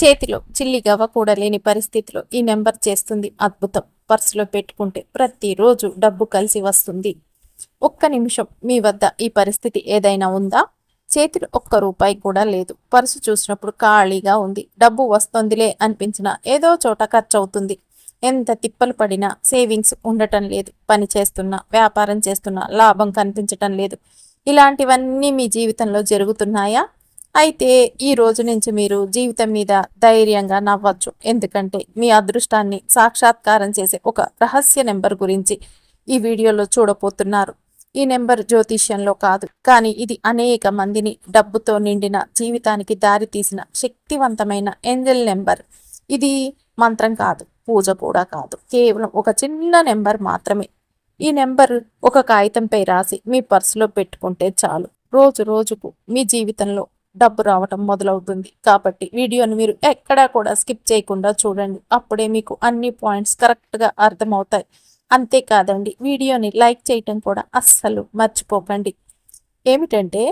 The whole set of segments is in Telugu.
చేతిలో చిల్లి గవ్వ కూడా లేని పరిస్థితిలో ఈ నెంబర్ చేస్తుంది అద్భుతం. పర్సులో పెట్టుకుంటే ప్రతిరోజు డబ్బు కలిసి వస్తుంది. ఒక్క నిమిషం మీ వద్ద ఈ పరిస్థితి ఏదైనా ఉందా? చేతిలో ఒక్క రూపాయి కూడా లేదు. పర్సు చూసినప్పుడు ఖాళీగా ఉంది. డబ్బు వస్తుందిలే అనిపించినా ఏదో చోట ఖర్చు అవుతుంది ఎంత తిప్పలు పడినా సేవింగ్స్ ఉండటం లేదు. పని చేస్తున్నా వ్యాపారం చేస్తున్నా లాభం కనిపించటం లేదు. ఇలాంటివన్నీ మీ జీవితంలో జరుగుతున్నాయా? అయితే ఈ రోజు నుంచి మీరు జీవితం మీద ధైర్యంగా నవ్వచ్చు. ఎందుకంటే మీ అదృష్టాన్ని సాక్షాత్కారం చేసే ఒక రహస్య నెంబర్ గురించి ఈ వీడియోలో చూడబోతున్నారు. ఈ నెంబర్ జ్యోతిష్యంలో కాదు కానీ ఇది అనేక మందిని డబ్బుతో నిండిన జీవితానికి దారి తీసిన శక్తివంతమైన ఏంజల్ నెంబర్. ఇది మంత్రం కాదు పూజ కూడా కాదు. కేవలం ఒక చిన్న నెంబర్ మాత్రమే. ఈ నెంబర్ ఒక కాగితంపై రాసి మీ పర్సులో పెట్టుకుంటే చాలు. రోజు రోజుకు మీ జీవితంలో డబ్బు రావటం మొదలవుతుంది. కాబట్టి వీడియోని మీరు ఎక్కడా కూడా స్కిప్ చేయకుండా చూడండి. అప్పుడే మీకు అన్ని పాయింట్స్ కరెక్ట్గా అర్థమవుతాయి. అంతేకాదండి వీడియోని లైక్ చేయటం కూడా అస్సలు మర్చిపోకండి. ఏమిటంటే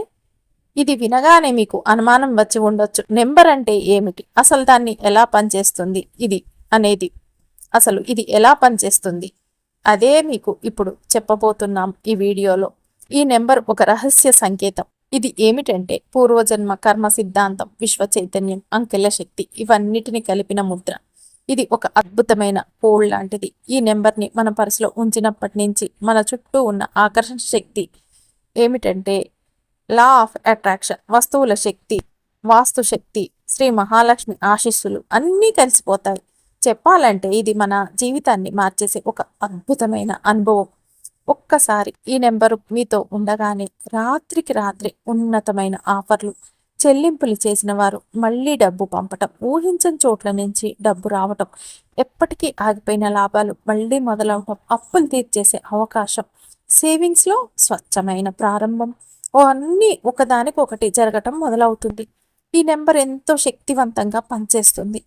ఇది వినగానే మీకు అనుమానం వచ్చి ఉండొచ్చు. నెంబర్ అంటే ఏమిటి? అసలు దాన్ని ఎలా పనిచేస్తుంది? ఇది అనేది. అసలు ఇది ఎలా పనిచేస్తుంది? అదే మీకు ఇప్పుడు చెప్పబోతున్నాం ఈ వీడియోలో. ఈ నెంబర్ ఒక రహస్య సంకేతం. ఇది ఏమిటంటే పూర్వజన్మ కర్మ సిద్ధాంతం విశ్వ చైతన్యం అంకెల శక్తి ఇవన్నిటిని కలిపిన ముద్ర. ఇది ఒక అద్భుతమైన పోల్ లాంటిది. ఈ నెంబర్ని మన పర్సులో ఉంచినప్పటి నుంచి మన చుట్టూ ఉన్న ఆకర్షణ శక్తి ఏమిటంటే లా ఆఫ్ అట్రాక్షన్ వస్తువుల శక్తి వాస్తు శక్తి శ్రీ మహాలక్ష్మి ఆశీస్సులు అన్నీ కలిసిపోతాయి. చెప్పాలంటే ఇది మన జీవితాన్ని మార్చేసే ఒక అద్భుతమైన అనుభవం. ఒక్కసారి ఈ నెంబరు మీతో ఉండగానే రాత్రికి రాత్రి ఉన్నతమైన ఆఫర్లు చెల్లింపులు చేసిన వారు మళ్ళీ డబ్బు పంపటం ఊహించని చోట్ల నుంచి డబ్బు రావటం ఎప్పటికీ ఆగిపోయిన లాభాలు మళ్ళీ మొదలవటం అప్పులు తీర్చేసే అవకాశం సేవింగ్స్లో స్వచ్ఛమైన ప్రారంభం. ఓ అన్నీ ఒకదానికొకటి జరగటం మొదలవుతుంది. ఈ నెంబర్ ఎంతో శక్తివంతంగా పనిచేస్తుంది.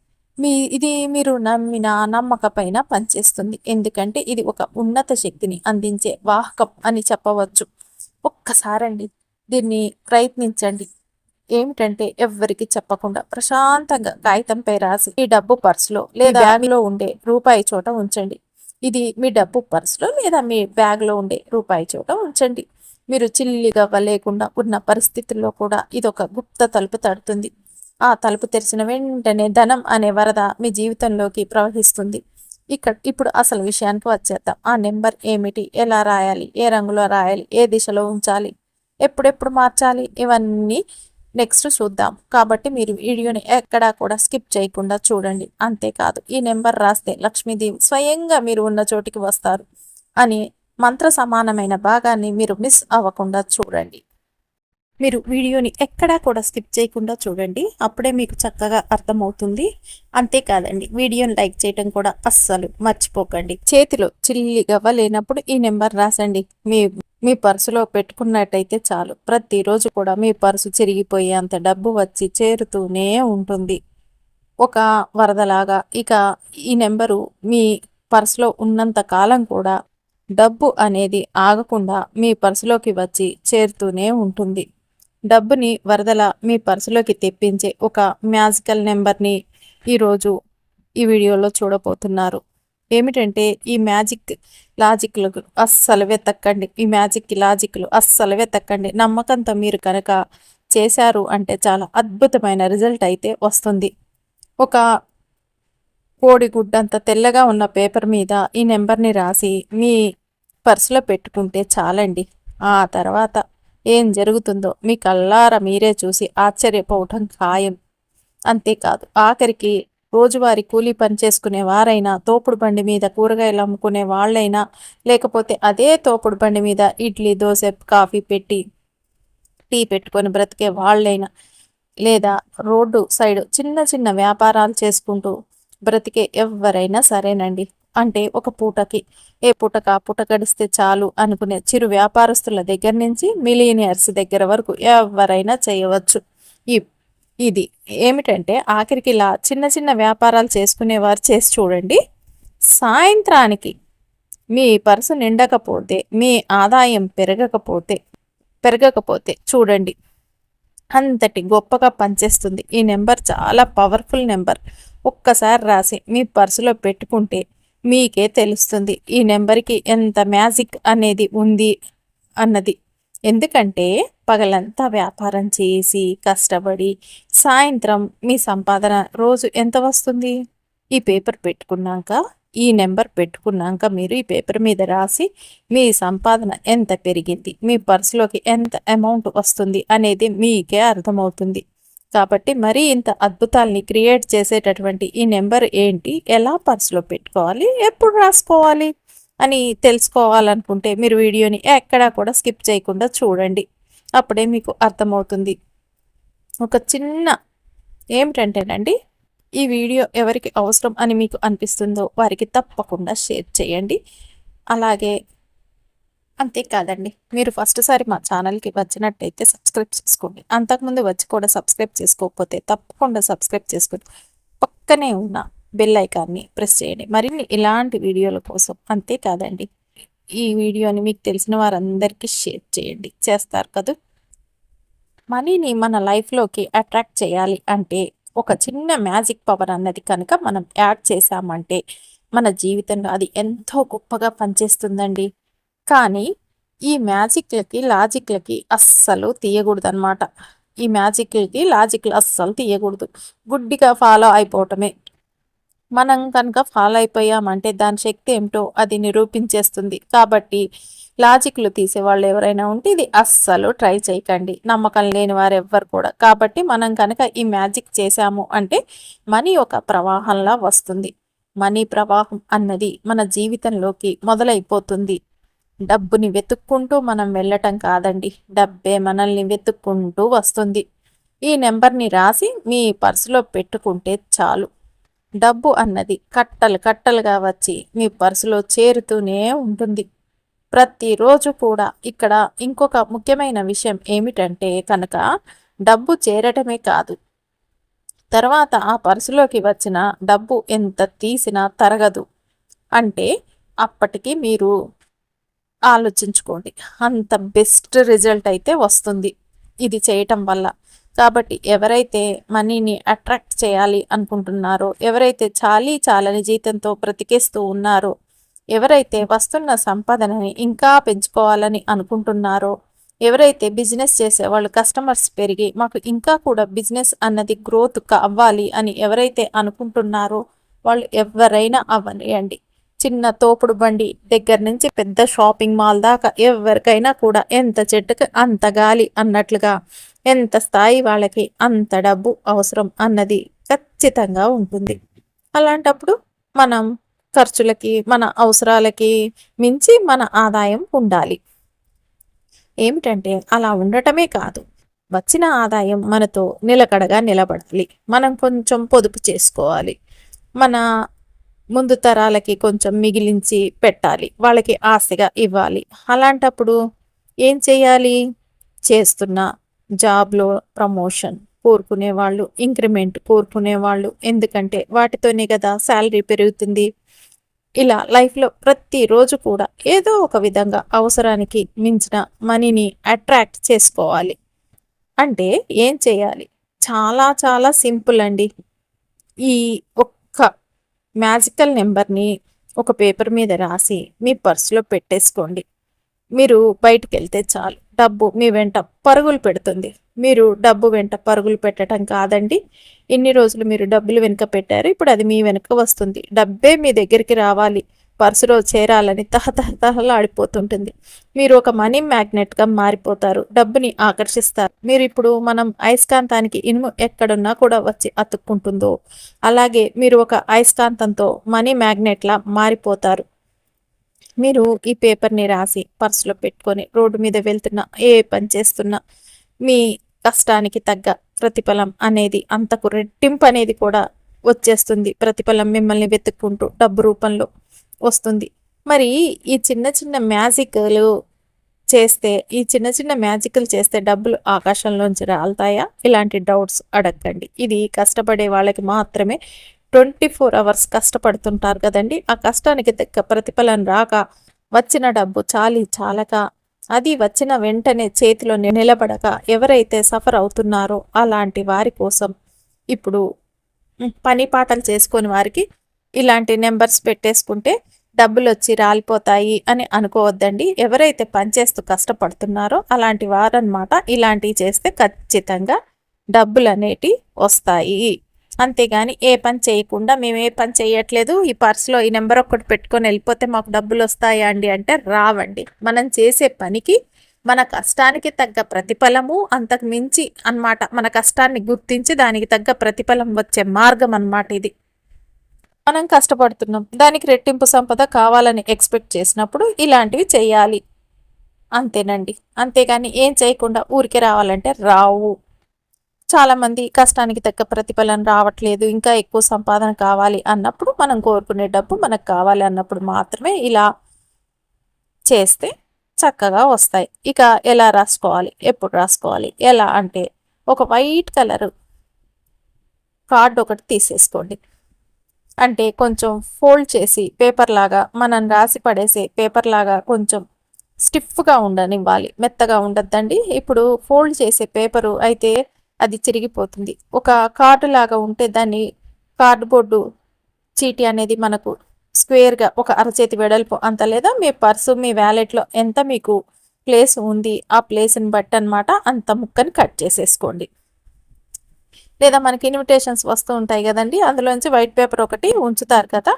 మీ ఇది మీరు నమ్మిన నమ్మక పైన పనిచేస్తుంది. ఎందుకంటే ఇది ఒక ఉన్నత శక్తిని అందించే వాహకం అని చెప్పవచ్చు. ఒక్కసారండి దీన్ని ప్రయత్నించండి. ఏమిటంటే ఎవ్వరికి చెప్పకుండా ప్రశాంతంగా కాగితంపై రాసి ఈ డబ్బు పర్సులో లేదా బ్యాగ్లో ఉండే రూపాయి చోట ఉంచండి. ఇది మీ డబ్బు పర్సులో లేదా మీ బ్యాగ్లో ఉండే రూపాయి చోట ఉంచండి. మీరు చిల్లిగా లేకుండా ఉన్న పరిస్థితుల్లో కూడా ఇది ఒక గుప్త తలుపు తడుతుంది. ఆ తలుపు తెరిచిన వెంటనే ధనం అనే వరద మీ జీవితంలోకి ప్రవహిస్తుంది. ఇక్కడ ఇప్పుడు అసలు విషయానికి వచ్చేద్దాం. ఆ నెంబర్ ఏమిటి? ఎలా రాయాలి? ఏ రంగులో రాయాలి? ఏ దిశలో ఉంచాలి? ఎప్పుడెప్పుడు మార్చాలి? ఇవన్నీ నెక్స్ట్ చూద్దాం. కాబట్టి మీరు వీడియోని ఎక్కడా కూడా స్కిప్ చేయకుండా చూడండి. అంతేకాదు ఈ నెంబర్ రాస్తే లక్ష్మీదేవి స్వయంగా మీరు ఉన్న చోటికి వస్తారు అని మంత్ర సమానమైన భాగాన్ని మీరు మిస్ అవ్వకుండా చూడండి. మీరు వీడియోని ఎక్కడా కూడా స్కిప్ చేయకుండా చూడండి. అప్పుడే మీకు చక్కగా అర్థమవుతుంది. అంతేకాదండి వీడియోని లైక్ చేయడం కూడా అస్సలు మర్చిపోకండి. చేతిలో చిల్లిగవ్వ లేనప్పుడు ఈ నెంబర్ రాసండి. మీ మీ పర్సులో పెట్టుకున్నట్టయితే చాలు. ప్రతిరోజు కూడా మీ పర్సు చిరిగిపోయే అంత డబ్బు వచ్చి చేరుతూనే ఉంటుంది. ఒక వరదలాగా ఇక ఈ నెంబరు మీ పర్సులో ఉన్నంత కాలం కూడా డబ్బు అనేది ఆగకుండా మీ పర్సులోకి వచ్చి చేరుతూనే ఉంటుంది. డబ్బుని వరదల మీ పర్సులోకి తెప్పించే ఒక మ్యాజికల్ నెంబర్ని ఈరోజు ఈ వీడియోలో చూడబోతున్నారు. ఏమిటంటే ఈ మ్యాజిక్ లాజిక్లు అస్సలు వెతక్కండి ఈ మ్యాజిక్ లాజిక్లు అస్సలు వెతక్కండి నమ్మకంతో మీరు కనుక చేశారు అంటే చాలా అద్భుతమైన రిజల్ట్ అయితే వస్తుంది. ఒక కోడిగుడ్డంత తెల్లగా ఉన్న పేపర్ మీద ఈ నెంబర్ని రాసి మీ పర్సులో పెట్టుకుంటే చాలండి. ఆ తర్వాత ఏం జరుగుతుందో మీ కల్లార మీరే చూసి ఆశ్చర్యపోవటం ఖాయం. అంతేకాదు ఆఖరికి రోజువారి కూలీ పని చేసుకునే వారైనా తోపుడు బండి మీద కూరగాయలు అమ్ముకునే వాళ్ళైనా లేకపోతే అదే తోపుడు బండి మీద ఇడ్లీ దోశ కాఫీ పెట్టి టీ పెట్టుకొని బ్రతికే వాళ్ళైనా లేదా రోడ్డు సైడ్ చిన్న చిన్న వ్యాపారాలు చేసుకుంటూ బ్రతికే ఎవరైనా సరేనండి. అంటే ఒక పూటకి ఏ పూటక పూట గడిస్తే చాలు అనుకునే చిరు వ్యాపారస్తుల దగ్గర నుంచి మిలియనియర్స్ దగ్గర వరకు ఎవరైనా చేయవచ్చు. ఈ ఇది ఏమిటంటే ఆఖరికి ఇలా చిన్న చిన్న వ్యాపారాలు చేసుకునేవారు చేసి చూడండి. సాయంత్రానికి మీ పర్సు నిండకపోతే మీ ఆదాయం పెరగకపోతే పెరగకపోతే చూడండి. అంతటి గొప్పగా పనిచేస్తుంది. ఈ నెంబర్ చాలా పవర్ఫుల్ నెంబర్. ఒక్కసారి రాసి మీ పర్సులో పెట్టుకుంటే మీకే తెలుస్తుంది. ఈ నెంబర్కి ఎంత మ్యాజిక్ అనేది ఉంది అన్నది. ఎందుకంటే పగలంతా వ్యాపారం చేసి కష్టపడి సాయంత్రం మీ సంపాదన రోజు ఎంత వస్తుంది? ఈ పేపర్ పెట్టుకున్నాక ఈ నెంబర్ పెట్టుకున్నాక మీరు ఈ పేపర్ మీద రాసి మీ సంపాదన ఎంత పెరిగింది? మీ పర్సులోకి ఎంత అమౌంట్ వస్తుంది? అనేది మీకే అర్థమవుతుంది. కాబట్టి మరీ ఇంత అద్భుతాల్ని క్రియేట్ చేసేటటువంటి ఈ నెంబర్ ఏంటి? ఎలా పర్సులో పెట్టుకోవాలి? ఎప్పుడు రాసుకోవాలి? అని తెలుసుకోవాలనుకుంటే మీరు వీడియోని ఎక్కడా కూడా స్కిప్ చేయకుండా చూడండి. అప్పుడే మీకు అర్థమవుతుంది. ఒక చిన్న ఏమిటంటేనండి ఈ వీడియో ఎవరికి అవసరం అని మీకు అనిపిస్తుందో వారికి తప్పకుండా షేర్ చేయండి. అలాగే అంతేకాదండి మీరు ఫస్ట్ సారి మా ఛానల్కి వచ్చినట్టయితే సబ్స్క్రైబ్ చేసుకోండి. అంతకుముందు వచ్చి కూడా సబ్స్క్రైబ్ చేసుకోకపోతే తప్పకుండా సబ్స్క్రైబ్ చేసుకోండి పక్కనే ఉన్న బెల్ ఐకాన్ని ప్రెస్ చేయండి. మరిన్ని ఇలాంటి వీడియోల కోసం అంతేకాదండి ఈ వీడియోని మీకు తెలిసిన వారందరికీ షేర్ చేయండి. చేస్తారు కదా? మనీని మన లైఫ్లోకి అట్రాక్ట్ చేయాలి అంటే ఒక చిన్న మ్యాజిక్ పవర్ అన్నది కనుక మనం యాడ్ చేసామంటే మన జీవితంలో అది ఎంతో గొప్పగా పనిచేస్తుందండి. కానీ ఈ మ్యాజిక్లకి లాజిక్లకి అస్సలు తీయకూడదు అనమాట ఈ మ్యాజిక్లకి లాజిక్లు అస్సలు తీయకూడదు. గుడ్డిగా ఫాలో అయిపోవటమే. మనం కనుక ఫాలో అయిపోయామంటే దాని శక్తి ఏమిటో అది నిరూపించేస్తుంది. కాబట్టి లాజిక్లు తీసేవాళ్ళు ఎవరైనా ఉంటే ఇది అస్సలు ట్రై చేయకండి. నమ్మకం లేని వారు ఎవ్వరు కూడా. కాబట్టి మనం కనుక ఈ మ్యాజిక్ చేశాము అంటే మనీ ఒక ప్రవాహంలా వస్తుంది. మనీ ప్రవాహం అన్నది మన జీవితంలోకి మొదలైపోతుంది. డబ్బుని వెతుక్కుంటూ మనం వెళ్ళటం కాదండి. డబ్బే మనల్ని వెతుక్కుంటూ వస్తుంది. ఈ నెంబర్ని రాసి మీ పర్సులో పెట్టుకుంటే చాలు. డబ్బు అన్నది కట్టలు కట్టలుగా వచ్చి మీ పర్సులో చేరుతూనే ఉంటుంది. ప్రతిరోజు కూడా ఇక్కడ ఇంకొక ముఖ్యమైన విషయం ఏమిటంటే కనుక డబ్బు చేరటమే కాదు. తర్వాత ఆ పర్సులోకి వచ్చిన డబ్బు ఎంత తీసినా తరగదు. అంటే అప్పటికి మీరు ఆలోచించుకోండి. అంత బెస్ట్ రిజల్ట్ అయితే వస్తుంది ఇది చేయటం వల్ల. కాబట్టి ఎవరైతే మనీని అట్రాక్ట్ చేయాలి అనుకుంటున్నారో ఎవరైతే చాలీ చాలని జీతంతో బ్రతికేస్తూ ఉన్నారో ఎవరైతే వస్తున్న సంపాదనని ఇంకా పెంచుకోవాలని అనుకుంటున్నారో ఎవరైతే బిజినెస్ చేసే వాళ్ళు కస్టమర్స్ పెరిగి మాకు ఇంకా కూడా బిజినెస్ అన్నది గ్రోత్ కావాలి అని ఎవరైతే అనుకుంటున్నారో వాళ్ళు ఎవరైనా అవ్వనియండి. చిన్న తోపుడు బండి దగ్గర నుంచి పెద్ద షాపింగ్ మాల్ దాకా ఎవరికైనా కూడా ఎంత చెట్టుకి అంత గాలి అన్నట్లుగా ఎంత స్థాయి వాళ్ళకి అంత డబ్బు అవసరం అన్నది ఖచ్చితంగా ఉంటుంది. అలాంటప్పుడు మనం ఖర్చులకి మన అవసరాలకి మించి మన ఆదాయం ఉండాలి. ఏమిటంటే అలా ఉండటమే కాదు. వచ్చిన ఆదాయం మనతో నిలకడగా నిలబడాలి. మనం కొంచెం పొదుపు చేసుకోవాలి. మన ముందు తరాలకి కొంచెం మిగిలించి పెట్టాలి. వాళ్ళకి ఆశగా ఇవ్వాలి. అలాంటప్పుడు ఏం చేయాలి? చేస్తున్న జాబ్లో ప్రమోషన్ కోరుకునే వాళ్ళు ఇంక్రిమెంట్ కోరుకునే వాళ్ళు ఎందుకంటే వాటితోనే కదా శాలరీ పెరుగుతుంది. ఇలా లైఫ్లో ప్రతిరోజు కూడా ఏదో ఒక విధంగా అవసరానికి మించిన మనీని అట్రాక్ట్ చేసుకోవాలి. అంటే ఏం చేయాలి? చాలా చాలా సింపుల్ అండి. ఈ ఒక్క మ్యాజికల్ నెంబర్ని ఒక పేపర్ మీద రాసి మీ పర్సులో పెట్టేసుకోండి. మీరు బయటికి వెళ్తే చాలు. డబ్బు మీ వెంట పరుగులు పెడుతుంది. మీరు డబ్బు వెంట పరుగులు పెట్టడం కాదండి. ఇన్ని రోజులు మీరు డబ్బులు వెనుక పెట్టారు. ఇప్పుడు అది మీ వెనుక వస్తుంది. డబ్బే మీ దగ్గరికి రావాలి. పర్సులో చేరాలని తహతహతహలాడిపోతుంటుంది మీరు ఒక మనీ మ్యాగ్నెట్గా మారిపోతారు. డబ్బుని ఆకర్షిస్తారు. మీరు ఇప్పుడు మనం అయస్కాంతానికి ఇనుము ఎక్కడున్నా కూడా వచ్చి అతుక్కుంటుందో అలాగే మీరు ఒక అయస్కాంతంతో మనీ మ్యాగ్నెట్లా మారిపోతారు. మీరు ఈ పేపర్ని రాసి పర్సులో పెట్టుకొని రోడ్డు మీద వెళ్తున్నా ఏ పని చేస్తున్నా మీ కష్టానికి తగ్గ ప్రతిఫలం అనేది అంతకు రెట్టింపు అనేది కూడా వచ్చేస్తుంది. ప్రతిఫలం మిమ్మల్ని వెతుక్కుంటూ డబ్బు రూపంలో. వస్తుంది. మరి ఈ చిన్న చిన్న మ్యాజిక్లు చేస్తే ఈ చిన్న చిన్న మ్యాజిక్లు చేస్తే డబ్బులు ఆకాశంలోంచి రాలుతాయా? ఇలాంటి డౌట్స్ అడగండి. ఇది కష్టపడే వాళ్ళకి మాత్రమే ట్వంటీ ఫోర్ అవర్స్ కష్టపడుతుంటారు కదండి. ఆ కష్టానికి తగ్గ ప్రతిఫలం రాక వచ్చిన డబ్బు చాలి చాలక అది వచ్చిన వెంటనే చేతిలో నిలబడక ఎవరైతే సఫర్ అవుతున్నారో అలాంటి వారి కోసం ఇప్పుడు పని పాటలు చేసుకొని వారికి ఇలాంటి నెంబర్స్ పెట్టేసుకుంటే డబ్బులు వచ్చి రాలిపోతాయి అని అనుకోవద్దండి. ఎవరైతే పనిచేస్తూ కష్టపడుతున్నారో అలాంటి వారనమాట ఇలాంటివి చేస్తే ఖచ్చితంగా డబ్బులు అనేటివి వస్తాయి. అంతేగాని ఏ పని చేయకుండా మేము ఏ పని చేయట్లేదు ఈ పర్స్లో ఈ నెంబర్ ఒక్కటి పెట్టుకొని వెళ్ళిపోతే మాకు డబ్బులు వస్తాయా అండి అంటే రావండి. మనం చేసే పనికి మన కష్టానికి తగ్గ ప్రతిఫలము అంతకు మించి అనమాట మన కష్టాన్ని గుర్తించి దానికి తగ్గ ప్రతిఫలం వచ్చే మార్గం అనమాట ఇది. మనం కష్టపడుతున్నాం. దానికి రెట్టింపు సంపద కావాలని ఎక్స్పెక్ట్ చేసినప్పుడు ఇలాంటివి చేయాలి. అంతేనండి. అంతేగాని ఏం చేయకుండా ఊరికే రావాలంటే రావు. చాలామంది కష్టానికి తగ్గ ప్రతిఫలం రావట్లేదు ఇంకా ఎక్కువ సంపాదన కావాలి అన్నప్పుడు మనం కోరుకునే డబ్బు మనకు కావాలి అన్నప్పుడు మాత్రమే ఇలా చేస్తే చక్కగా వస్తాయి. ఇక ఎలా రాసుకోవాలి? ఎప్పుడు రాసుకోవాలి? ఎలా అంటే ఒక వైట్ కలర్ కార్డు ఒకటి తీసేసుకోండి. అంటే కొంచెం ఫోల్డ్ చేసి పేపర్ లాగా మనం రాసి పడేసే పేపర్ లాగా కొంచెం స్టిఫ్గా ఉండనివ్వాలి. మెత్తగా ఉండద్దండి. ఇప్పుడు ఫోల్డ్ చేసే పేపరు అయితే అది చిరిగిపోతుంది. ఒక కార్డు లాగా ఉంటే దాన్ని కార్డుబోర్డు చీటీ అనేది మనకు స్క్వేర్గా ఒక అరచేతి వెడల్పు అంత లేదా మీ పర్సు మీ వ్యాలెట్లో ఎంత మీకు ప్లేస్ ఉంది ఆ ప్లేస్ని బట్టి అనమాట అంత ముక్కని కట్ చేసేసుకోండి. లేదా మనకి ఇన్విటేషన్స్ వస్తూ ఉంటాయి కదండి అందులోంచి వైట్ పేపర్ ఒకటి ఉంచుతారు కదా.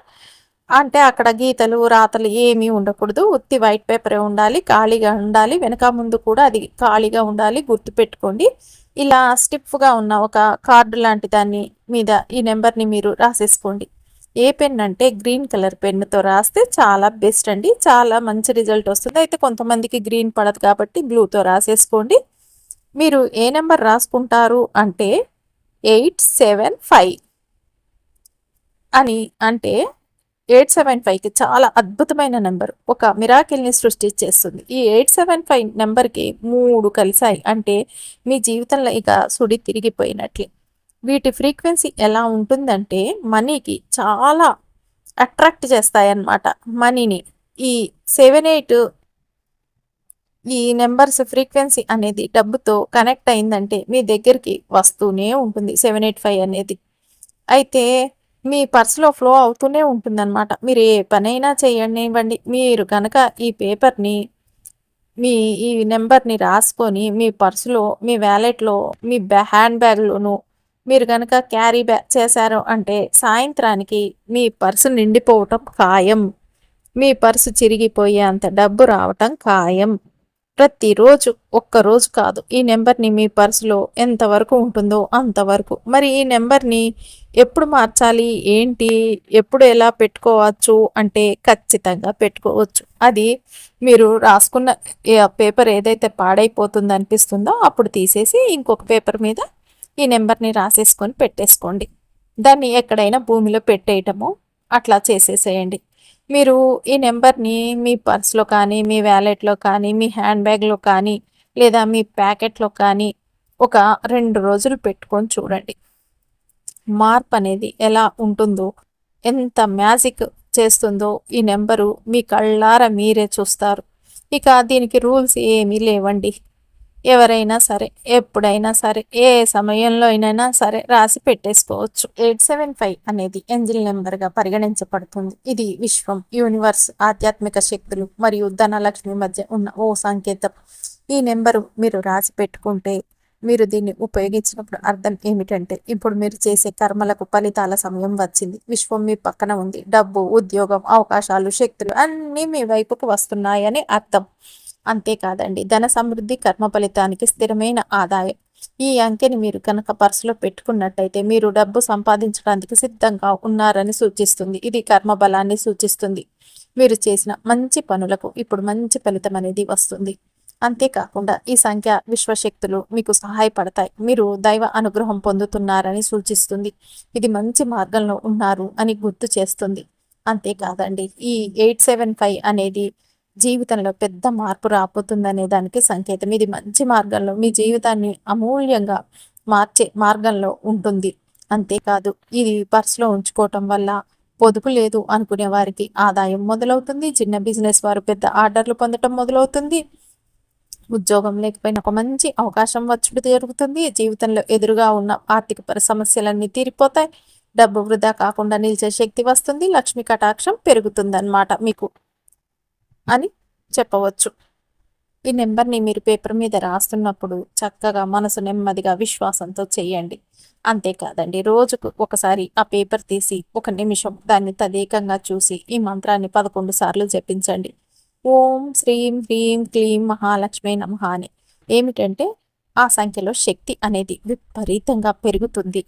అంటే అక్కడ గీతలు రాతలు ఏమీ ఉండకూడదు. ఉత్తి వైట్ పేపరే ఉండాలి ఖాళీగా ఉండాలి. వెనక ముందు కూడా అది ఖాళీగా ఉండాలి గుర్తు పెట్టుకోండి. ఇలా స్టిఫ్గా ఉన్న ఒక కార్డు లాంటి దాన్ని మీద ఈ నెంబర్ని మీరు రాసేసుకోండి. ఏ పెన్ అంటే గ్రీన్ కలర్ పెన్నుతో రాస్తే చాలా బెస్ట్ అండి. చాలా మంచి రిజల్ట్ వస్తుంది. అయితే కొంతమందికి గ్రీన్ పడదు కాబట్టి బ్లూతో రాసేసుకోండి. మీరు ఏ నెంబర్ రాసుకుంటారు అంటే ఎయిట్ సెవెన్ ఫైవ్ అని అంటే ఎయిట్ సెవెన్ ఫైవ్కి చాలా అద్భుతమైన నెంబర్. ఒక మిరాకిల్ని సృష్టించేస్తుంది. ఈ ఎయిట్ సెవెన్ ఫైవ్ నెంబర్కి మూడు కలిసాయి అంటే మీ జీవితంలో ఇక సుడి తిరిగిపోయినట్లే. వీటి ఫ్రీక్వెన్సీ ఎలా ఉంటుందంటే మనీకి చాలా అట్రాక్ట్ చేస్తాయన్నమాట. మనీని ఈ సెవెన్ ఎయిట్ ఈ నెంబర్స్ ఫ్రీక్వెన్సీ అనేది డబ్బుతో కనెక్ట్ అయిందంటే మీ దగ్గరికి వస్తూనే ఉంటుంది సెవెన్ ఎయిట్ ఫైవ్ అనేది. అయితే మీ పర్సులో ఫ్లో అవుతూనే ఉంటుందన్నమాట. మీరు ఏ పనైనా చేయండి ఇవ్వండి మీరు కనుక ఈ పేపర్ని మీ ఈ నెంబర్ని రాసుకొని మీ పర్సులో మీ వ్యాలెట్లో మీ బ్యా హ్యాండ్ బ్యాగ్లోనూ మీరు కనుక క్యారీ బ్యాగ్ చేశారు అంటే సాయంత్రానికి మీ పర్సు నిండిపోవటం ఖాయం. మీ పర్సు చిరిగిపోయే అంత డబ్బు రావటం ఖాయం. ప్రతిరోజు ఒక్కరోజు కాదు. ఈ నెంబర్ని మీ పర్సులో ఎంతవరకు ఉంటుందో అంతవరకు. మరి ఈ నెంబర్ని ఎప్పుడు మార్చాలి? ఏంటి? ఎప్పుడు ఎలా పెట్టుకోవచ్చు? అంటే ఖచ్చితంగా పెట్టుకోవచ్చు. అది మీరు రాసుకున్న పేపర్ ఏదైతే పాడైపోతుంది అనిపిస్తుందో అప్పుడు తీసేసి ఇంకొక పేపర్ మీద ఈ నెంబర్ని రాసేసుకొని పెట్టేసుకోండి. దాన్ని ఎక్కడైనా భూమిలో పెట్టేయటము అట్లా చేసేసేయండి. మీరు ఈ నెంబర్ని మీ పర్స్లో కానీ మీ వ్యాలెట్లో కానీ మీ హ్యాండ్ బ్యాగ్లో కానీ లేదా మీ ప్యాకెట్లో కానీ ఒక రెండు రోజులు పెట్టుకొని చూడండి. మార్పు అనేది ఎలా ఉంటుందో ఎంత మ్యాజిక్ చేస్తుందో ఈ నెంబరు మీ కళ్ళార మీరే చూస్తారు. ఇక దీనికి రూల్స్ ఏమీ లేవండి. ఎవరైనా సరే ఎప్పుడైనా సరే ఏ సమయంలో అయినా సరే రాసి పెట్టేసుకోవచ్చు. ఎయిట్ సెవెన్ ఫైవ్ అనేది ఎంజిల్ నెంబర్గా పరిగణించబడుతుంది. ఇది విశ్వం యూనివర్స్ ఆధ్యాత్మిక శక్తులు మరియు ధనలక్ష్మి మధ్య ఉన్న ఓ సంకేతం. ఈ నెంబరు మీరు రాసి పెట్టుకుంటే మీరు దీన్ని ఉపయోగించినప్పుడు అర్థం ఏమిటంటే ఇప్పుడు మీరు చేసే కర్మలకు ఫలితాల సమయం వచ్చింది. విశ్వం మీ పక్కన ఉంది. డబ్బు ఉద్యోగం అవకాశాలు శక్తులు అన్నీ మీ వైపుకు వస్తున్నాయని అర్థం. అంతేకాదండి. ధన సమృద్ధి కర్మ ఫలితానికి స్థిరమైన ఆదాయం. ఈ అంకెని మీరు కనుక పర్సులో పెట్టుకున్నట్టయితే మీరు డబ్బు సంపాదించడానికి సిద్ధంగా ఉన్నారని సూచిస్తుంది. ఇది కర్మ బలాన్ని సూచిస్తుంది. మీరు చేసిన మంచి పనులకు ఇప్పుడు మంచి ఫలితం అనేది వస్తుంది. అంతేకాకుండా ఈ సంఖ్య విశ్వశక్తులు మీకు సహాయపడతాయి. మీరు దైవ అనుగ్రహం పొందుతున్నారని సూచిస్తుంది. ఇది మంచి మార్గంలో ఉన్నారు అని గుర్తు చేస్తుంది. అంతేకాదండి. ఈ ఎయిట్ సెవెన్ ఫైవ్ అనేది జీవితంలో పెద్ద మార్పు రాబోతుందనే దానికి సంకేతం. ఇది మంచి మార్గంలో మీ జీవితాన్ని అమూల్యంగా మార్చే మార్గంలో ఉంటుంది. అంతేకాదు ఇది పర్సులో ఉంచుకోవటం వల్ల పొదుపు లేదు అనుకునే వారికి ఆదాయం మొదలవుతుంది. చిన్న బిజినెస్ వారు పెద్ద ఆర్డర్లు పొందటం మొదలవుతుంది. ఉద్యోగం లేకపోయినా ఒక మంచి అవకాశం వచ్చుడు జరుగుతుంది జీవితంలో ఎదురుగా ఉన్న ఆర్థిక సమస్యలన్నీ తీరిపోతాయి. డబ్బు వృధా కాకుండా నిలిచే శక్తి వస్తుంది. లక్ష్మి కటాక్షం పెరుగుతుందన్నమాట మీకు. అని చెప్పవచ్చు. ఈ నెంబర్ని మీరు పేపర్ మీద రాస్తున్నప్పుడు చక్కగా మనసు నెమ్మదిగా విశ్వాసంతో చేయండి. అంతేకాదండి రోజుకు ఒకసారి ఆ పేపర్ తీసి ఒక నిమిషం దాన్ని తదేకంగా చూసి ఈ మంత్రాన్ని పదకొండు సార్లు జపించండి. ఓం శ్రీం హ్రీం క్లీం మహాలక్ష్మి నమ అని. ఏమిటంటే ఆ సంఖ్యలో శక్తి అనేది విపరీతంగా పెరుగుతుంది.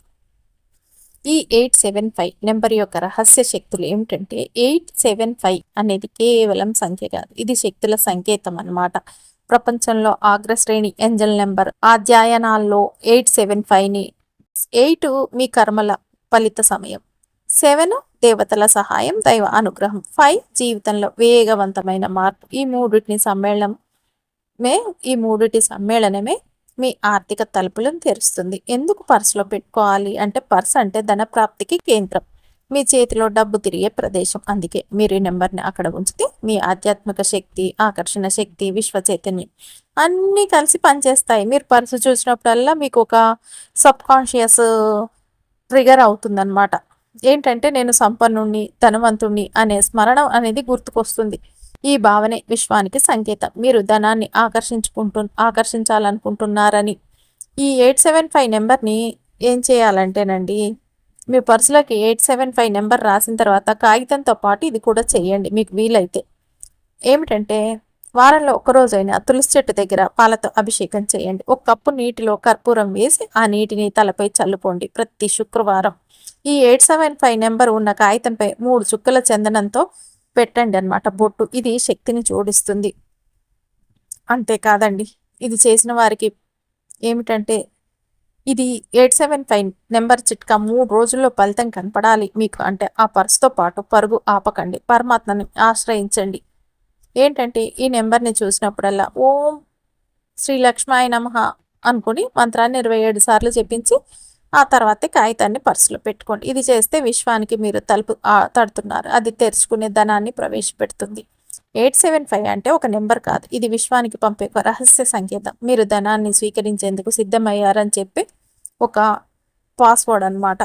ఈ ఎయిట్ సెవెన్ ఫైవ్ నెంబర్ యొక్క రహస్య శక్తులు ఏమిటంటే ఎయిట్ సెవెన్ ఫైవ్ అనేది కేవలం సంఖ్య కాదు. ఇది శక్తుల సంకేతం అనమాట ప్రపంచంలో అగ్రశ్రేణి ఎంజల్ నెంబర్ అధ్యయనాల్లో ఎయిట్ సెవెన్ ఫైవ్ని ఎయిట్ మీ కర్మల ఫలిత సమయం సెవెన్ దేవతల సహాయం దైవ అనుగ్రహం ఫైవ్ జీవితంలో వేగవంతమైన మార్పు. ఈ మూడిటిని సమ్మేళనమే ఈ మూడిటి సమ్మేళనమే మీ ఆర్థిక తలుపులను తెరుస్తుంది. ఎందుకు పర్సులో పెట్టుకోవాలి? అంటే పర్స్ అంటే ధన ప్రాప్తికి కేంద్రం. మీ చేతిలో డబ్బు తిరిగే ప్రదేశం. అందుకే మీరు ఈ నెంబర్ని అక్కడ ఉంచితే మీ ఆధ్యాత్మిక శక్తి ఆకర్షణ శక్తి విశ్వ చైతన్యం అన్నీ కలిసి పనిచేస్తాయి. మీరు పర్సు చూసినప్పుడల్లా మీకు ఒక సబ్ కాన్షియస్ ట్రిగర్ అవుతుందన్నమాట. ఏంటంటే నేను సంపన్నుణ్ణి ధనవంతుణ్ణి అనే స్మరణ అనేది గుర్తుకొస్తుంది. ఈ భావనే విశ్వానికి సంకేతం. మీరు ధనాన్ని ఆకర్షించుకుంటు ఆకర్షించాలనుకుంటున్నారని. ఈ ఎయిట్ సెవెన్ ఫైవ్ నెంబర్ని ఏం చేయాలంటేనండి మీ పర్సులోకి ఎయిట్ సెవెన్ ఫైవ్ నెంబర్ రాసిన తర్వాత కాగితంతో పాటు ఇది కూడా చేయండి మీకు వీలైతే. ఏమిటంటే వారంలో ఒకరోజైనా తులసి చెట్టు దగ్గర పాలతో అభిషేకం చేయండి. ఒక కప్పు నీటిలో కర్పూరం వేసి ఆ నీటిని తలపై చల్లుకోండి ప్రతి శుక్రవారం. ఈ ఎయిట్ సెవెన్ ఫైవ్ నెంబర్ ఉన్న కాగితంపై మూడు చుక్కల చందనంతో పెట్టండి అనమాట బొట్టు ఇది శక్తిని జోడిస్తుంది. అంతేకాదండి ఇది చేసిన వారికి ఏమిటంటే ఇది ఎయిట్ సెవెన్ ఫైవ్ నెంబర్ చిట్కా మూడు రోజుల్లో ఫలితం కనపడాలి. మీకు అంటే ఆ పర్స్తో పాటు పరుగు ఆపకండి. పరమాత్మని ఆశ్రయించండి. ఏంటంటే ఈ నెంబర్ని చూసినప్పుడల్లా ఓం శ్రీ లక్ష్మాయ నమ అనుకుని మంత్రాన్ని ఇరవై ఏడు సార్లు చెప్పించి ఆ తర్వాతే కాగితాన్ని పర్సులో పెట్టుకోండి. ఇది చేస్తే విశ్వానికి మీరు తలుపు తడుతున్నారు. అది తెరుచుకునే ధనాన్ని ప్రవేశపెడుతుంది. ఎయిట్ సెవెన్ ఫైవ్ అంటే ఒక నెంబర్ కాదు. ఇది విశ్వానికి పంపే ఒక రహస్య సంకేతం. మీరు ధనాన్ని స్వీకరించేందుకు సిద్ధమయ్యారని చెప్పి ఒక పాస్వర్డ్ అనమాట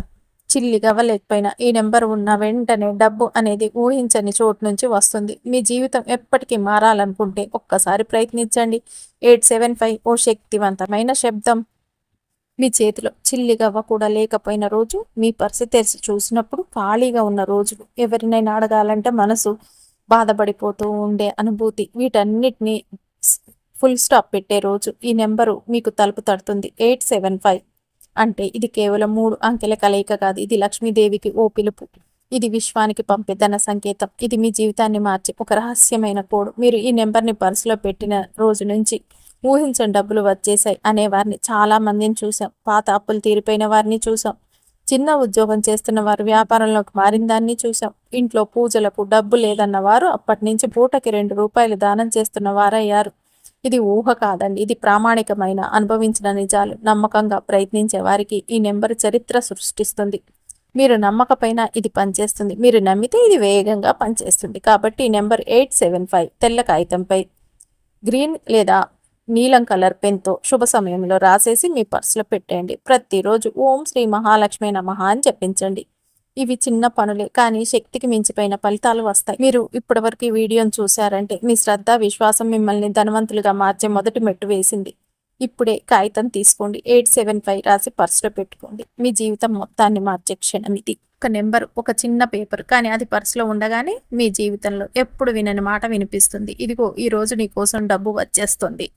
చిల్లి గవ్వలేకపోయినా ఈ నెంబర్ ఉన్న వెంటనే డబ్బు అనేది ఊహించని చోటు నుంచి వస్తుంది. మీ జీవితం ఎప్పటికీ మారాలనుకుంటే ఒక్కసారి ప్రయత్నించండి. ఎయిట్ సెవెన్ ఫైవ్ ఓ శక్తివంతమైన శబ్దం. మీ చేతిలో చిల్లిగవ్వ కూడా లేకపోయిన రోజు మీ పరిస్థితి తెరిచి చూసినప్పుడు ఖాళీగా ఉన్న రోజులు ఎవరినైనా అడగాలంటే మనసు బాధపడిపోతూ ఉండే అనుభూతి వీటన్నిటిని ఫుల్ స్టాప్ పెట్టే రోజు ఈ నెంబరు మీకు తలుపు తడుతుంది. ఎయిట్ సెవెన్ ఫైవ్ అంటే ఇది కేవలం మూడు అంకెల కలయిక కాదు. ఇది లక్ష్మీదేవికి ఓ పిలుపు. ఇది విశ్వానికి పంపే ధన సంకేతం. ఇది మీ జీవితాన్ని మార్చి ఒక రహస్యమైన కోడ్. మీరు ఈ నెంబర్ని పర్సులో పెట్టిన రోజు నుంచి ఊహించని డబ్బులు వచ్చేసాయి అనే వారిని చాలా మందిని చూసాం పాత అప్పులు తీరిపోయిన వారిని చూసాం చిన్న ఉద్యోగం చేస్తున్న వారు వ్యాపారంలోకి మారిన దాన్ని చూసాం ఇంట్లో పూజలకు డబ్బు లేదన్న వారు అప్పటి నుంచి పూటకి రెండు రూపాయలు దానం చేస్తున్న వారయ్యారు. ఇది ఊహ కాదండి. ఇది ప్రామాణికమైన అనుభవించిన నిజాలు. నమ్మకంగా ప్రయత్నించే వారికి ఈ నెంబర్ చరిత్ర సృష్టిస్తుంది. మీరు నమ్మకపోయినా ఇది పనిచేస్తుంది. మీరు నమ్మితే ఇది వేగంగా పనిచేస్తుంది. కాబట్టి ఈ నెంబర్ ఎయిట్ సెవెన్ ఫైవ్ తెల్ల కాగితంపై గ్రీన్ లేదా నీలం కలర్ పెన్తో శుభ సమయంలో రాసేసి మీ పర్సులో పెట్టేయండి. ప్రతిరోజు ఓం శ్రీ మహాలక్ష్మి నమ అని చెప్పించండి. ఇవి చిన్న పనులే కానీ శక్తికి మించిపోయిన ఫలితాలు వస్తాయి. మీరు ఇప్పటివరకు ఈ వీడియోని చూశారంటే మీ శ్రద్ధ విశ్వాసం మిమ్మల్ని ధనవంతులుగా మార్చే మొదటి మెట్టు వేసింది. ఇప్పుడే కాగితం తీసుకోండి. ఎయిట్ సెవెన్ ఫైవ్ రాసి పర్సులో పెట్టుకోండి. మీ జీవితం మొత్తాన్ని మార్చే క్షణం ఇది. ఒక నెంబర్ ఒక చిన్న పేపర్ కానీ అది పర్సులో ఉండగానే మీ జీవితంలో ఎప్పుడు వినని మాట వినిపిస్తుంది. ఇదిగో ఈ రోజు నీ కోసం డబ్బు వచ్చేస్తుంది.